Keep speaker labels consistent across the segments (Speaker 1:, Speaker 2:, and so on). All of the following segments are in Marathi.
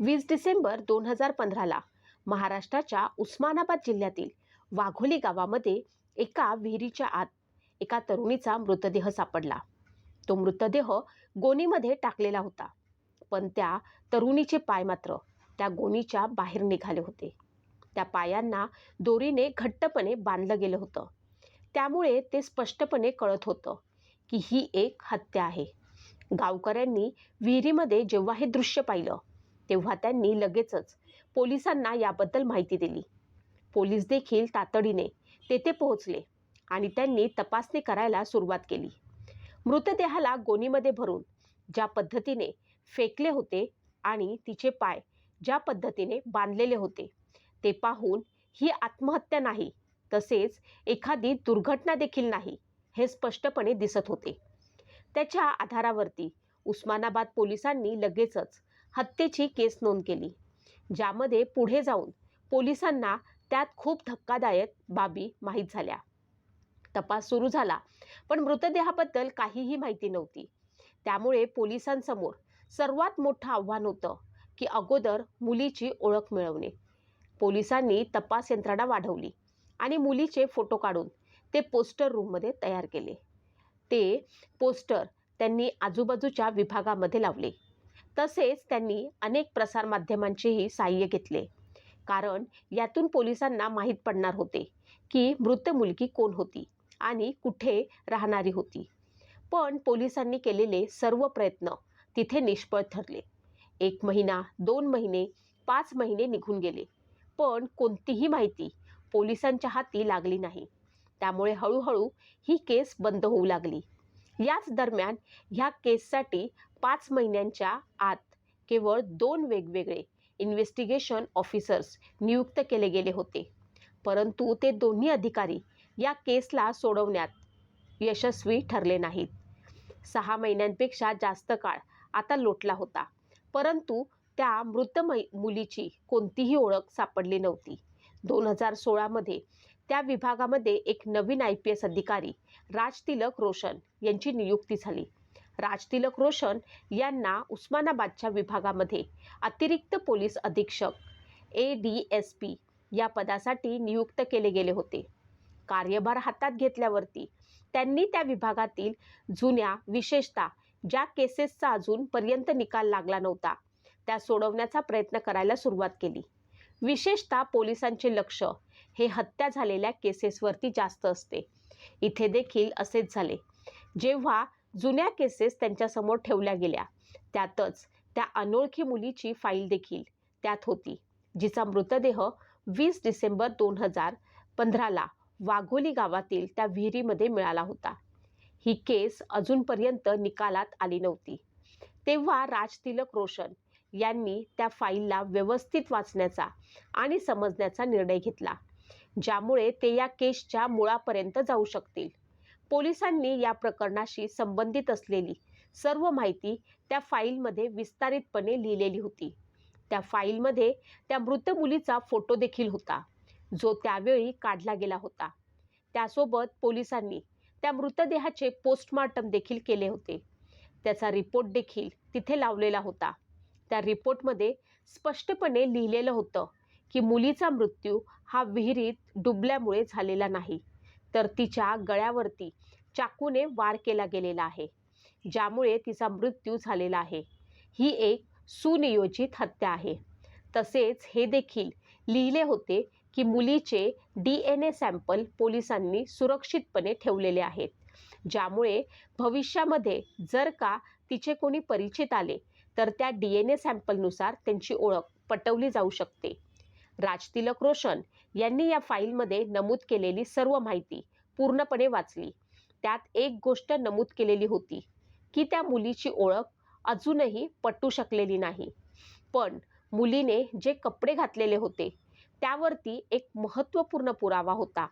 Speaker 1: वीस डिसेंबर दोन हजार पंधराला महाराष्ट्राच्या उस्मानाबाद जिल्ह्यातील वाघोली गावामध्ये एका विहिरीच्या आत एका तरुणीचा मृतदेह सापडला. तो मृतदेह गोणीमध्ये टाकलेला होता पण त्या तरुणीचे पाय मात्र त्या गोणीच्या बाहेर निघाले होते. त्या पायांना दोरीने घट्टपणे बांधलं गेलं होतं. त्यामुळे ते स्पष्टपणे कळत होतं की ही एक हत्या आहे. गावकऱ्यांनी विहिरीमध्ये जेव्हा हे दृश्य पाहिलं तेव्हा त्यांनी लगेचच पोलिसांना याबद्दल माहिती दिली. पोलीस देखील तातडीने तेथे पोहोचले आणि त्यांनी तपासणी करायला सुरुवात केली. मृतदेहाला गोणीमध्ये भरून ज्या पद्धतीने फेकले होते आणि तिचे पाय ज्या पद्धतीने बांधलेले होते ते पाहून ही आत्महत्या नाही तसेच एखादी दुर्घटना देखील नाही हे स्पष्टपणे दिसत होते. त्याच्या आधारावरती उस्मानाबाद पोलिसांनी लगेचच हत्येची केस नोंद केली. ज्यामध्ये पुढे जाऊन पोलिसांना त्यात खूप धक्कादायक बाबी माहीत झाल्या. तपास सुरू झाला पण मृतदेहाबद्दल काहीही माहिती नव्हती. त्यामुळे पोलिसांसमोर सर्वात मोठं आव्हान होतं की अगोदर मुलीची ओळख मिळवणे. पोलिसांनी तपास यंत्रणा वाढवली आणि मुलीचे फोटो काढून ते पोस्टर रूममध्ये तयार केले. ते पोस्टर त्यांनी आजूबाजूच्या विभागामध्ये लावले. तसेच त्यांनी अनेक प्रसारमाध्यमांचेही साह्य घेतले. कारण यातून पोलिसांना माहीत पडणार होते की मृत मुलगी कोण होती आणि कुठे राहणारी होती. पण पोलिसांनी केलेले सर्व प्रयत्न तिथे निष्फळ ठरले. एक महिना दोन महिने पाच महिने निघून गेले. पण कोणतीही माहिती पोलिसांच्या हाती लागली नाही. त्यामुळे हळूहळू ही केस बंद होऊ लागली. याच दरम्यान ह्या केससाठी पाच महिन्यांच्या आत केवळ दोन वेगवेगळे इन्व्हेस्टिगेशन ऑफिसर्स नियुक्त केले गेले होते. परंतु ते दोन्ही अधिकारी या केसला सोडवण्यात यशस्वी ठरले नाहीत. सहा महिन्यांपेक्षा जास्त काळ आता लोटला होता. परंतु त्या मृत मै मुलीची कोणतीही ओळख सापडली नव्हती. दोन हजार सोळामध्ये त्या विभागामध्ये एक नवीन आय पी एस अधिकारी राज तिलक रोशन यांची नियुक्ती झाली. राजतिलक रोशन यांना उस्मानाबादच्या विभागामध्ये अतिरिक्त पोलीस अधीक्षक ए डी एस पी या पदासाठी नियुक्त केले गेले होते. कार्यभार हातात घेतल्यावरती त्यांनी त्या विभागातील जुन्या विशेषतः ज्या केसेसचा अजूनपर्यंत निकाल लागला नव्हता त्या सोडवण्याचा प्रयत्न करायला सुरुवात केली. विशेषतः पोलिसांचे लक्ष हे हत्या झालेल्या केसेसवरती जास्त असते. इथे देखील असेच झाले. जेव्हा जुन्या केसेस त्यांच्यासमोर ठेवल्या गेल्या. त्यातच त्या अनोळखी मुलीची फाईल देखील त्यात होती जिचा मृतदेह वीस डिसेंबर दोन हजार पंधराला वाघोली गावातील त्या विहिरीमध्ये मिळाला होता. ही केस अजूनपर्यंत निकालात आली नव्हती. तेव्हा राज तिलक रोशन यांनी त्या फाईलला व्यवस्थित वाचण्याचा आणि समजण्याचा निर्णय घेतला ज्यामुळे ते या केसच्या मुळापर्यंत जाऊ शकतील. पोलिसांनी या प्रकरणाशी संबंधित असलेली सर्व माहिती त्या फाईलमध्ये विस्तारितपणे लिहिलेली होती. त्या फाईलमध्ये त्या मृत मुलीचा फोटो देखील होता जो त्यावेळी काढला गेला होता. त्यासोबत पोलिसांनी त्या मृतदेहाचे पोस्टमॉर्टम देखील केले होते. त्याचा रिपोर्ट देखील तिथे लावलेला होता. त्या रिपोर्टमध्ये स्पष्टपणे लिहिलेलं होतं की मुलीचा मृत्यू हा विहिरीत डुबल्यामुळे झालेला नाही. तर तिच्या गळ्यावरती चाकूने वार केला गेलेला आहे ज्यामुळे तिचा मृत्यू झालेला आहे. ही एक सुनियोजित हत्या आहे. तसेच हे देखील लिहिले होते की मुलीचे डी एन ए सॅम्पल पोलिसांनी सुरक्षितपणे ठेवलेले आहेत ज्यामुळे भविष्यामध्ये जर का तिचे कोणी परिचित आले तर त्या डी एन ए सॅम्पलनुसार त्यांची ओळख पटवली जाऊ शकते. राजतिलक रोशन यांनी या फाईलमध्ये नमूद केलेली सर्व माहिती पूर्णपणे वाचली. त्यात एक गोष्ट नमूद केलेली होती की त्या मुलीची ओळख अजूनही पटू शकलेली नाही. पण मुलीने जे कपडे घातलेले होते त्यावरती एक महत्त्वपूर्ण पुरावा होता.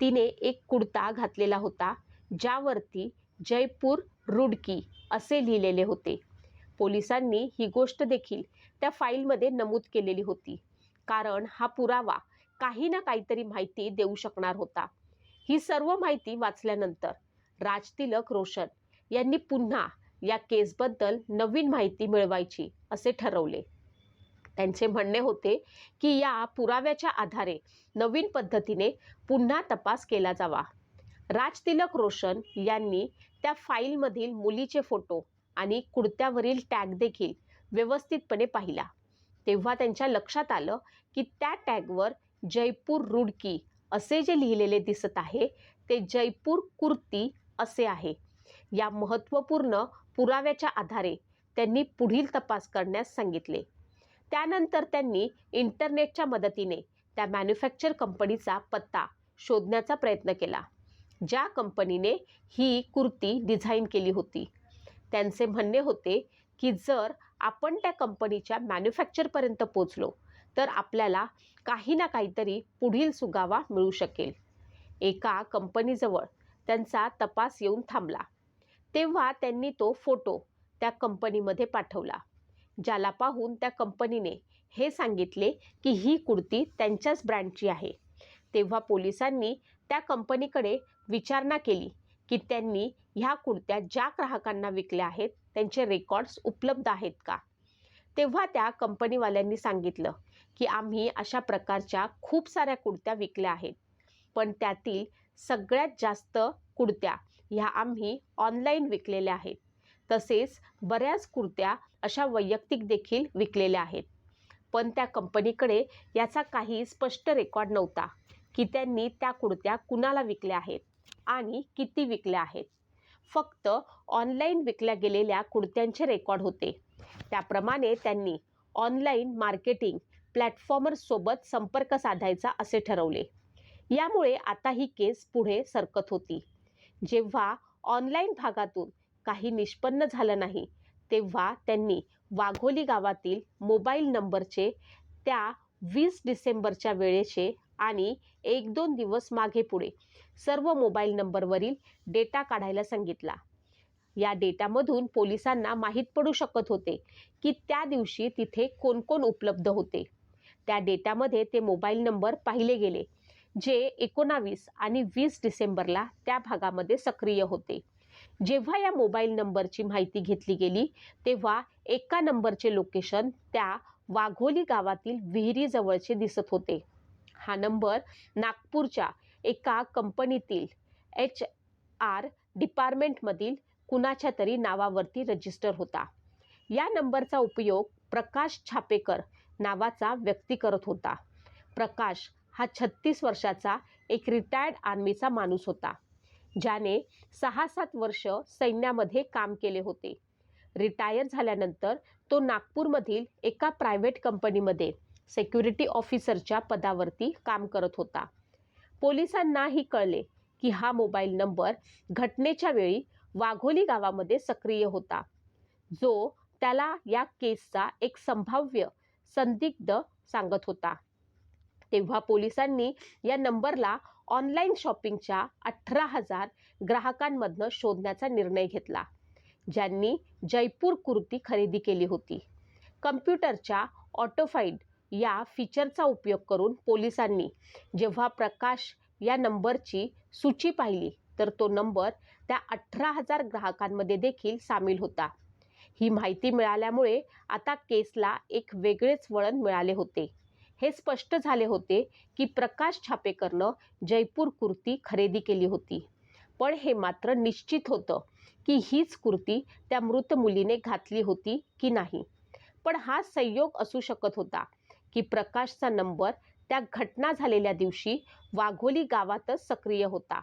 Speaker 1: तिने एक कुडता घातलेला होता ज्यावरती जयपूर रुडकी असे लिहिलेले होते. पोलिसांनी ही गोष्ट देखील त्या फाईलमध्ये नमूद केलेली होती. कारण हा पुरावा काही ना काहीतरी माहिती देऊ शकणार होता. ही सर्व माहिती वाचल्यानंतर राज तिलक रोशन यांनी पुन्हा या केसबद्दल नवीन माहिती मिळवायची असे ठरवले. त्यांचे म्हणणे होते की या पुराव्याच्या आधारे नवीन पद्धतीने पुन्हा तपास केला जावा. राजतिलक रोशन यांनी त्या फाईलमधील मुलीचे फोटो आणि कुर्त्यावरील टॅग देखील व्यवस्थितपणे पाहिला. तेव्हा त्यांच्या लक्षात आलं की त्या टॅगवर जयपूर रुडकी असे जे लिहिलेले दिसत आहे ते जयपूर कुर्ती असे आहे. या महत्त्वपूर्ण पुराव्याच्या आधारे त्यांनी पुढील तपास करण्यास सांगितले. त्यानंतर त्यांनी इंटरनेटच्या मदतीने त्या मॅन्युफॅक्चर कंपनीचा पत्ता शोधण्याचा प्रयत्न केला ज्या कंपनीने ही कुर्ती डिझाईन केली होती. त्यांचे म्हणणे होते की जर आपण त्या कंपनीच्या मॅन्युफॅक्चरपर्यंत पोचलो तर आपल्याला काही ना काहीतरी पुढील सुगावा मिळू शकेल. एका कंपनीजवळ त्यांचा तपास येऊन थांबला. तेव्हा त्यांनी तो फोटो त्या कंपनीमध्ये पाठवला ज्याला पाहून त्या कंपनीने हे सांगितले की ही कुर्ती त्यांच्याच ब्रँडची आहे. तेव्हा पोलिसांनी त्या कंपनीकडे विचारणा केली की त्यांनी ह्या कुर्त्या ज्या ग्राहकांना विकल्या आहेत त्यांचे रेकॉर्ड्स उपलब्ध आहेत का? तेव्हा त्या कंपनीवाल्यांनी सांगितलं की आम्ही अशा प्रकारच्या खूप साऱ्या कुडत्या विकल्या आहेत. पण त्यातील सगळ्यात जास्त कुडत्या ह्या आम्ही ऑनलाईन विकलेल्या आहेत. तसेच बऱ्याच कुर्त्या अशा वैयक्तिक देखील विकलेल्या आहेत. पण त्या कंपनीकडे याचा काही स्पष्ट रेकॉर्ड नव्हता की त्यांनी त्या कुर्त्या कुणाला विकल्या आहेत आणि किती विकल्या आहेत. फक्त ऑनलाईन विकल्या गेलेल्या कुडत्यांचे रेकॉर्ड होते. त्याप्रमाणे त्यांनी ऑनलाईन मार्केटिंग प्लॅटफॉर्मर्ससोबत संपर्क साधायचा असे ठरवले. यामुळे आता ही केस पुढे सरकत होती. जेव्हा ऑनलाईन भागातून काही निष्पन्न झालं नाही तेव्हा त्यांनी वाघोली गावातील मोबाईल नंबरचे त्या वीस डिसेंबरच्या वेळेचे आणि एक दोन दिवस मागे पुढे सर्व मोबाईल नंबरवरील डेटा काढायला सांगितला. या डेटामधून पोलिसांना माहीत पडू शकत होते की त्या दिवशी तिथे कोण कोण उपलब्ध होते. त्या डेटामध्ये ते मोबाईल नंबर पाहिले गेले जे एकोणावीस आणि वीस डिसेंबरला त्या भागामध्ये सक्रिय होते. जेव्हा या मोबाईल नंबरची माहिती घेतली गेली तेव्हा एका नंबरचे लोकेशन त्या वाघोली गावातील विहिरीजवळचे दिसत होते. हा नंबर नागपूरच्या एका कंपनीतील एच आर डिपार्टमेंटमधील कुणाच्या तरी नावावरती रजिस्टर होता. या नंबरचा उपयोग प्रकाश छापेकर नावाचा व्यक्ती करत होता. प्रकाश हा छत्तीस वर्षाचा एक रिटायर्ड आर्मीचा माणूस होता. ज्याने सहा सात वर्ष सैन्यामध्ये काम केले होते. रिटायर झाल्यानंतर तो नागपूरमधील एका प्रायव्हेट कंपनीमध्ये सेक्युरिटी ऑफिसरच्या पदावरती काम करत होता. पोलिसांनाही कळले की हा मोबाईल नंबर घटनेच्या वेळी वाघोली गावामध्ये सक्रिय होता. जो त्याला या केसचा एक संभाव्य संदिग्ध सांगत होता. तेव्हा पोलिसांनी या नंबरला ऑनलाईन शॉपिंगच्या अठरा हजार ग्राहकांमधनं शोधण्याचा निर्णय घेतला ज्यांनी जयपूर कुर्ती खरेदी केली होती. कम्प्युटरच्या ऑटोफाईड या फीचरचा उपयोग करून पोलिसांनी जेव्हा प्रकाश या नंबरची सूची पाहिली तर तो नंबर त्या अठरा हजार ग्राहकांमध्ये देखील सामील होता. ही माहिती मिळाल्यामुळे आता केसला एक वेगळेच वळण मिळाले होते. हे स्पष्ट झाले होते की प्रकाश छापेकरनं जयपूर कुर्ती खरेदी केली होती. पण हे मात्र निश्चित होतं की हीच कुर्ती त्या मृत मुलीने घातली होती की नाही. पण हा संयोग असू शकत होता. की प्रकाशचा नंबर त्या घटना झालेल्या दिवशी वाघोली गावातच सक्रिय होता.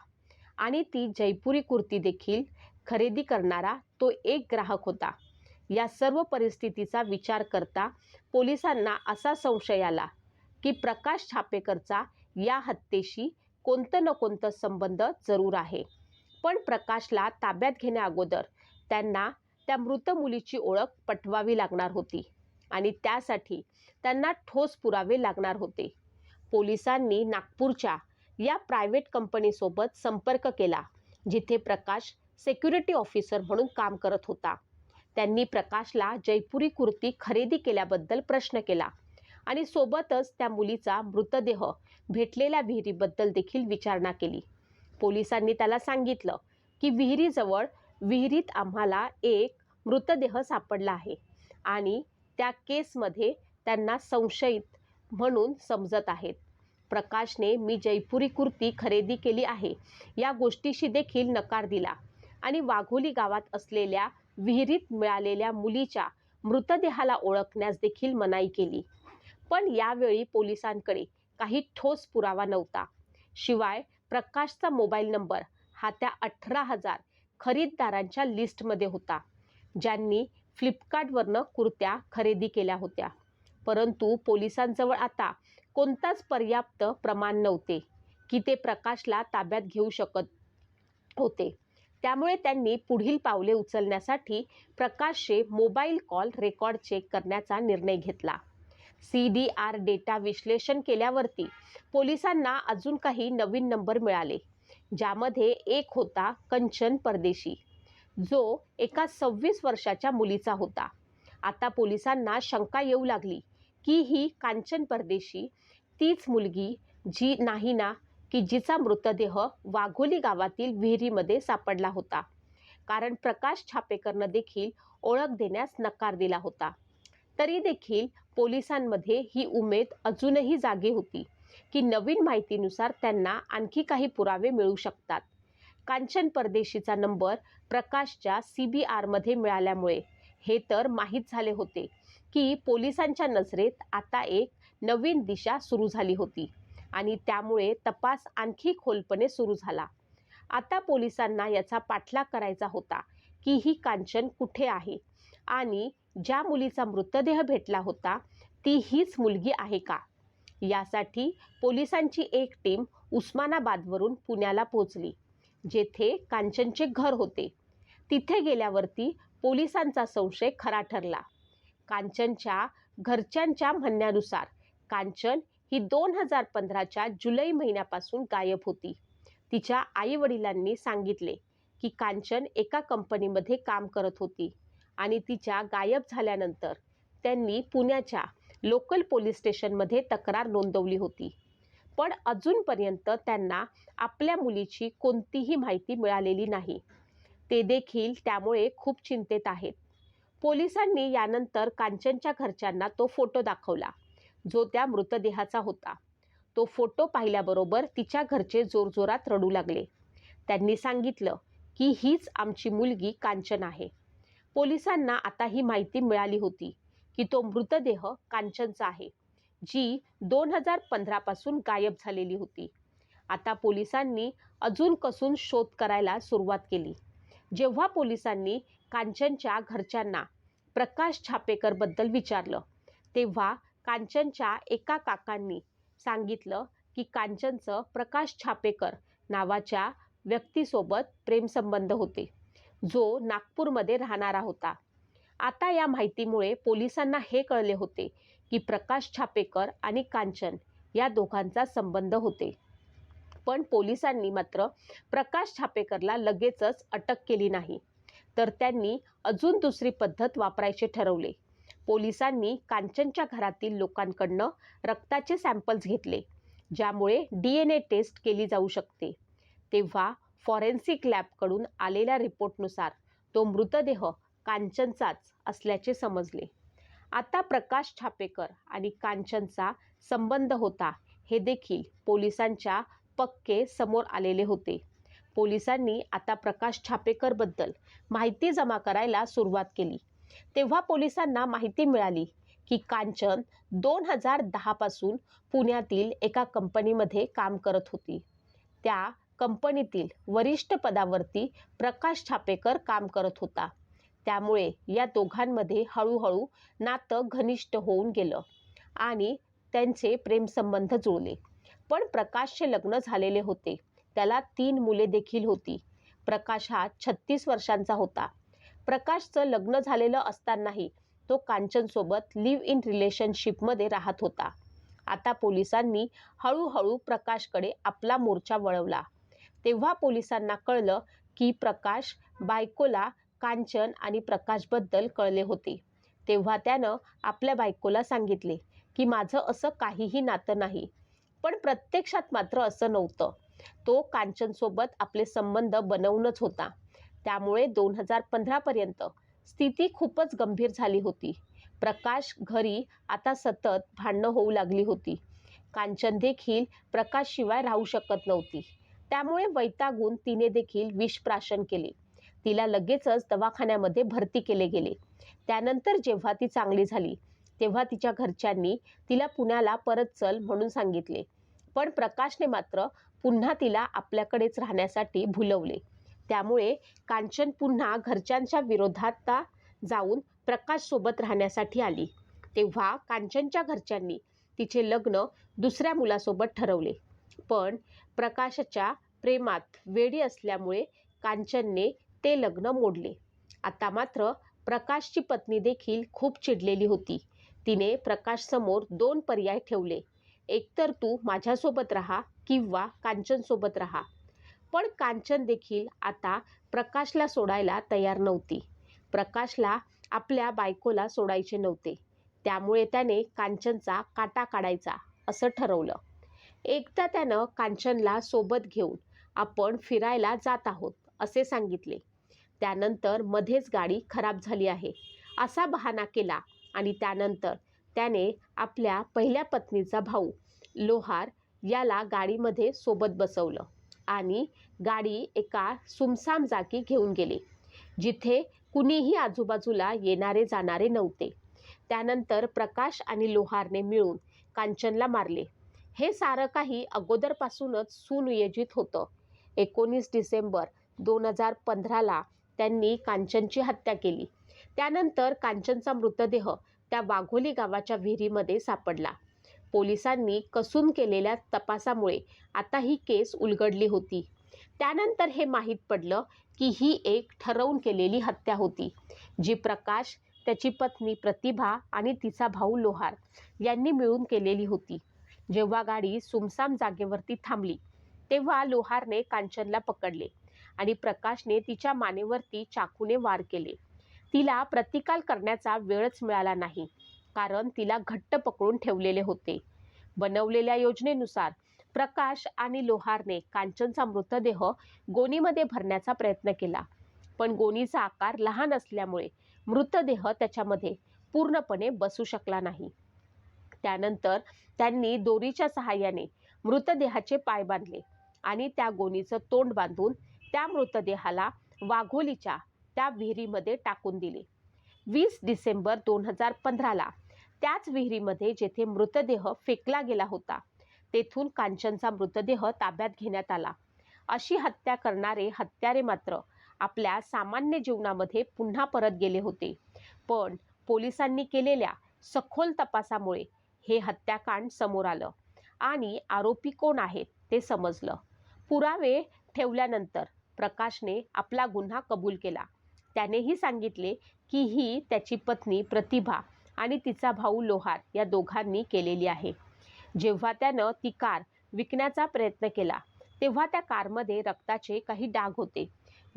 Speaker 1: आणि ती जयपुरी कुर्ती देखील खरेदी करणारा तो एक ग्राहक होता. या सर्व परिस्थितीचा विचार करता पोलिसांना असा संशय आला की प्रकाश छापेकरचा या हत्येशी कोणतं न कोणतं संबंध जरूर आहे. पण प्रकाशला ताब्यात घेण्याअगोदर त्यांना त्या मृत मुलीची ओळख पटवावी लागणार होती. आणि त्यासाठी त्यांना ठोस पुरावे लागणार होते. पोलिसांनी नागपूरच्या या प्रायव्हेट कंपनीसोबत संपर्क केला जिथे प्रकाश सेक्युरिटी ऑफिसर म्हणून काम करत होता. त्यांनी प्रकाशला जयपुरी कुर्ती खरेदी केल्याबद्दल प्रश्न केला आणि सोबतच त्या मुलीचा मृतदेह भेटलेल्या विहिरीबद्दल देखील विचारणा केली. पोलिसांनी त्याला सांगितलं की विहिरीजवळ विहिरीत आम्हाला एक मृतदेह सापडला आहे आणि त्या केसमध्ये त्यांना संशयित म्हणून समजत आहेत. प्रकाशने मी जयपुरी कुर्ती खरेदी केली आहे. या गोष्टीशी देखील नकार दिला आणि वाघोली गावात असलेल्या विहिरीत मिळालेल्या मुलीच्या मृतदेहाला ओळखण्यास देखील मनाई केली. पण यावेळी पोलिसांकडे काही ठोस पुरावा नव्हता. शिवाय प्रकाशचा मोबाईल नंबर हा त्या अठरा हजार खरीददारांच्या लिस्टमध्ये होता. ज्यांनी फ्लिपकार्टवरनं कुर्त्या खरेदी केल्या होत्या. परंतु पोलिसांजवळ आता कोणताच पर्याप्त प्रमाण नव्हते की ते प्रकाशला ताब्यात घेऊ शकत होते. त्यामुळे त्यांनी पुढील पावले उचलण्यासाठी प्रकाशचे मोबाईल कॉल रेकॉर्ड चेक करण्याचा निर्णय घेतला. सी डी आर डेटा विश्लेषण केल्यावरती पोलिसांना अजून काही नवीन नंबर मिळाले ज्यामध्ये एक होता कंचन परदेशी. जो एका सव्वीस वर्षाच्या मुलीचा होता. आता पोलिसांना शंका येऊ लागली की ही कांचन परदेशी तीच मुलगी जी नाही ना की जिचा मृतदेह वाघोली गावातील विहिरीमध्ये सापडला होता. कारण प्रकाश छापेकरनं देखील ओळख देण्यास नकार दिला होता. तरी देखील पोलिसांमध्ये ही उमेद अजूनही जागी होती की नवीन माहितीनुसार त्यांना आणखी काही पुरावे मिळू शकतात. कांचन परदेशीचा नंबर प्रकाशच्या सी बी आरमध्ये मिळाल्यामुळे. हे तर माहीत झाले होते की पोलिसांच्या नजरेत आता एक नवीन दिशा सुरू झाली होती आणि त्यामुळे तपास आणखी खोलपणे सुरू झाला. आता पोलिसांना याचा पाठलाग करायचा होता की ही कांचन कुठे आहे आणि ज्या मुलीचा मृतदेह भेटला होता ती हीच मुलगी आहे का? यासाठी पोलिसांची एक टीम उस्मानाबादवरून पुण्याला पोहोचली. जेथे कांचनचे घर होते. तिथे गेल्यावरती पोलिसांचा संशय खरा ठरला. कांचनच्या घरच्यांच्या म्हणण्यानुसार कांचन ही दोन हजार पंधराच्या जुलै महिन्यापासून गायब होती. तिच्या आईवडिलांनी सांगितले की कांचन एका कंपनीमध्ये काम करत होती आणि तिच्या गायब झाल्यानंतर त्यांनी पुण्याच्या लोकल पोलीस स्टेशनमध्ये तक्रार नोंदवली होती. पण अजूनपर्यंत त्यांना आपल्या मुलीची कोणतीही माहिती मिळालेली नाही. ते देखील त्यामुळे खूप चिंतेत आहेत. पोलिसांनी यानंतर कांचनच्या घरच्यांना तो फोटो दाखवला जो त्या मृतदेहाचा होता. तो फोटो पाहिल्याबरोबर तिच्या घरचे जोरजोरात रडू लागले. त्यांनी सांगितलं की हीच आमची मुलगी कांचन आहे. पोलिसांना आता ही माहिती मिळाली होती की तो मृतदेह कांचनचा आहे. जी दोन हजार पंधरापासून गायब झालेली होती. आता पोलिसांनी अजून कसून शोध करायला सुरुवात केली. जेव्हा पोलिसांनी कांचनच्या घरच्यांना प्रकाश छापेकरबद्दल विचारलं तेव्हा कांचनच्या एका काकांनी सांगितलं की कांचनचं प्रकाश छापेकर नावाच्या व्यक्तीसोबत प्रेमसंबंध होते. जो नागपूरमध्ये राहणारा होता. आता या माहितीमुळे पोलिसांना हे कळले होते की प्रकाश छापेकर आणि कांचन या दोघांचा संबंध होते. पण पोलिसांनी मात्र प्रकाश छापेकरला लगेचच अटक केली नाही. तर त्यांनी अजून दुसरी पद्धत वापरायचे ठरवले. पोलिसांनी कांचनच्या घरातील लोकांकडनं रक्ताचे सॅम्पल्स घेतले ज्यामुळे डी एन ए टेस्ट केली जाऊ शकते. तेव्हा फॉरेन्सिक लॅबकडून आलेल्या रिपोर्टनुसार तो मृतदेह कांचनचाच असल्याचे समजले. आता प्रकाश छापेकर आणि कांचनचा संबंध होता हे देखील पोलिसांच्या पक्के समोर आलेले होते. पोलिसांनी आता प्रकाश छापेकरबद्दल माहिती जमा करायला सुरुवात केली. तेव्हा पोलिसांना माहिती मिळाली की कांचन दोन हजार दहापासून पुण्यातील एका कंपनीमध्ये काम करत होती. त्या कंपनीतील वरिष्ठ पदावरती प्रकाश छापेकर काम करत होता. त्यामुळे या दोघांमध्ये हळूहळू नातं घनिष्ठ होऊन गेलं आणि त्यांचे प्रेमसंबंध जुळले. पण प्रकाशचे लग्न झालेले होते. त्याला तीन मुले देखील होती. प्रकाश हा छत्तीस वर्षांचा होता. प्रकाशचं लग्न झालेलं असतानाही तो कांचनसोबत लिव्ह इन रिलेशनशिपमध्ये राहत होता. आता पोलिसांनी हळूहळू प्रकाशकडे आपला मोर्चा वळवला. तेव्हा पोलिसांना कळलं की प्रकाश बायकोला कांचन आणि प्रकाशबद्दल कळले होते. तेव्हा त्यानं आपल्या बायकोला सांगितले की माझं असं काहीही नातं नाही पण प्रत्यक्षात मात्र असं नव्हतं. तो कांचनसोबत आपले संबंध बनवूनच होता. त्यामुळे दोन हजार पंधरापर्यंत स्थिती खूपच गंभीर झाली होती. प्रकाश घरी आता सतत भांडणं होऊ लागली होती. कांचन देखील प्रकाशशिवाय राहू शकत नव्हती. त्यामुळे वैतागून तिने देखील विषप्राशन केले. तिला लगेचच दवाखान्यामध्ये भरती केले गेले. त्यानंतर जेव्हा ती चांगली झाली तेव्हा तिच्या घरच्यांनी तिला पुण्याला परत चल म्हणून सांगितले. पण प्रकाशने मात्र पुन्हा तिला आपल्याकडेच राहण्यासाठी भुलवले. त्यामुळे कांचन पुन्हा घरच्यांच्या विरोधात जाऊन प्रकाश सोबत राहण्यासाठी आली. तेव्हा कांचनच्या घरच्यांनी तिचे लग्न दुसऱ्या मुलासोबत ठरवले. पण प्रकाशाच्या प्रेमात वेडी असल्यामुळे कांचनने ते लग्न मोडले. आता मात्र प्रकाशची पत्नी देखील खूप चिडलेली होती. तिने प्रकाशसमोर दोन पर्याय ठेवले. एकतर तू माझ्यासोबत राहा किंवा कांचनसोबत राहा. पण कांचन देखील आता प्रकाशला सोडायला तयार नव्हती. प्रकाशला आपल्या बायकोला सोडायचे नव्हते. त्यामुळे त्याने कांचनचा काटा काढायचा असं ठरवलं. एकदा त्यानं कांचनला सोबत घेऊन आपण फिरायला जात आहोत असे सांगितले. त्यानंतर मध्येच गाडी खराब झाली आहे. असा बहाणा केला आणि त्यानंतर त्याने आपल्या पहिल्या पत्नीचा भाऊ लोहार याला गाडीमध्ये सोबत बसवलं आणि गाडी एका सुमसाम जागी घेऊन गेली जिथे कुणीही आजूबाजूला येणारे जाणारे नव्हते. त्यानंतर प्रकाश आणि लोहारने मिळून कांचनला मारले. हे सारं काही अगोदरपासूनच सुनियोजित होतं. एकोणीस डिसेंबर दोन हजार पंधराला त्यांनी कांचनची हत्या केली. त्यानंतर कांचनचा मृतदेह त्या वाघोली गावाच्या विहिरीमध्ये सापडला. पोलिसांनी कसून केलेल्या तपासामुळे आता ही केस उलगडली होती. त्यानंतर हे माहीत पडलं की ही एक ठरवून केलेली हत्या होती जी प्रकाश त्याची पत्नी प्रतिभा आणि तिचा भाऊ लोहार यांनी मिळून केलेली होती. जेव्हा गाडी सुमसाम जागेवरती थांबली तेव्हा लोहारने कांचनला पकडले. आणि प्रकाशने तिच्या मानेवरती चाकूने वार केले. तिला प्रतिकार करण्याचा वेळच मिळाला नाही कारण तिला घट्ट पकडून ठेवलेले होते. बनवलेल्या योजनेनुसार प्रकाश आणि लोहारने कांचनचा मृतदेह गोणीमध्ये भरण्याचा प्रयत्न केला. पण गोणीचा आकार लहान असल्यामुळे मृतदेह त्याच्यामध्ये पूर्णपणे बसू शकला नाही. त्यानंतर त्यांनी दोरीच्या सहाय्याने मृतदेहाचे पाय बांधले आणि त्या गोणीचं तोंड बांधून त्या मृतदेहाला वाघोलीच्या त्या विहिरीमध्ये टाकून दिले. वीस डिसेंबर दोन हजार पंधराला त्याच विहिरीमध्ये जेथे मृतदेह फेकला गेला होता तेथून कांचनचा मृतदेह ताब्यात घेण्यात आला. अशी हत्या करणारे हत्यारे मात्र आपल्या सामान्य जीवनामध्ये पुन्हा परत गेले होते. पण पोलिसांनी केलेल्या सखोल तपासामुळे हे हत्याकांड समोर आलं आणि आरोपी कोण आहेत ते समजलं. पुरावे ठेवल्यानंतर प्रकाशने आपला गुन्हा कबूल केला. त्यानेही सांगितले की ही त्याची पत्नी प्रतिभा आणि तिचा भाऊ लोहार या दोघांनी केलेली आहे. जेव्हा त्यानं ती कार विकण्याचा प्रयत्न केला तेव्हा त्या कारमध्ये रक्ताचे काही डाग होते.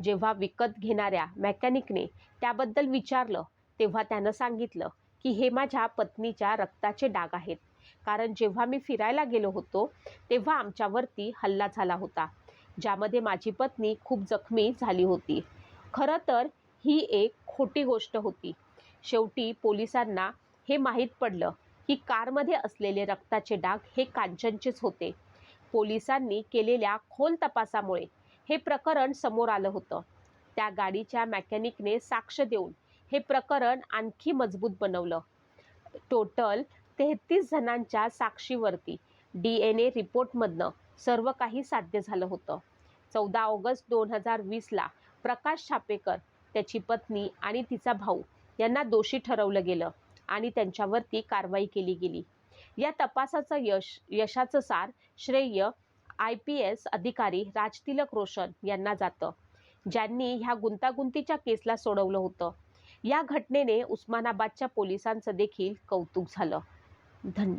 Speaker 1: जेव्हा विकत घेणाऱ्या मेकॅनिकने त्याबद्दल विचारलं तेव्हा त्यानं सांगितलं की हे माझ्या पत्नीच्या रक्ताचे डाग आहेत. कारण जेव्हा मी फिरायला गेलो होतो तेव्हा आमच्यावरती हल्ला झाला होता. ज्यामध्ये माझी पत्नी खूप जखमी झाली होती. खरं तर ही एक खोटी गोष्ट होती. शेवटी पोलिसांना हे माहीत पडलं की कारमध्ये असलेले रक्ताचे डाग हे कांचनचेच होते. पोलिसांनी केलेल्या खोल तपासामुळे हे प्रकरण समोर आलं होतं. त्या गाडीच्या मेकॅनिकने साक्ष देऊन हे प्रकरण आणखी मजबूत बनवलं. टोटल तेहतीस जणांच्या साक्षीवरती डी एन ए रिपोर्टमधनं सर्व काही साध्य झालं होतं. चौदा ऑगस्ट दोन हजार वीसला प्रकाश छापेकर त्याची पत्नी आणि तिचा भाऊ यांना दोषी ठरवलं गेलं आणि त्यांच्यावरती कारवाई केली गेली. या तपासाचं यश यशाचं सार श्रेय आय पी एस अधिकारी राजतिलक रोशन यांना जातं ज्यांनी ह्या गुंतागुंतीच्या केसला सोडवलं होतं. या घटनेने उस्मानाबादच्या पोलिसांचं देखील कौतुक झालं. धन्यवाद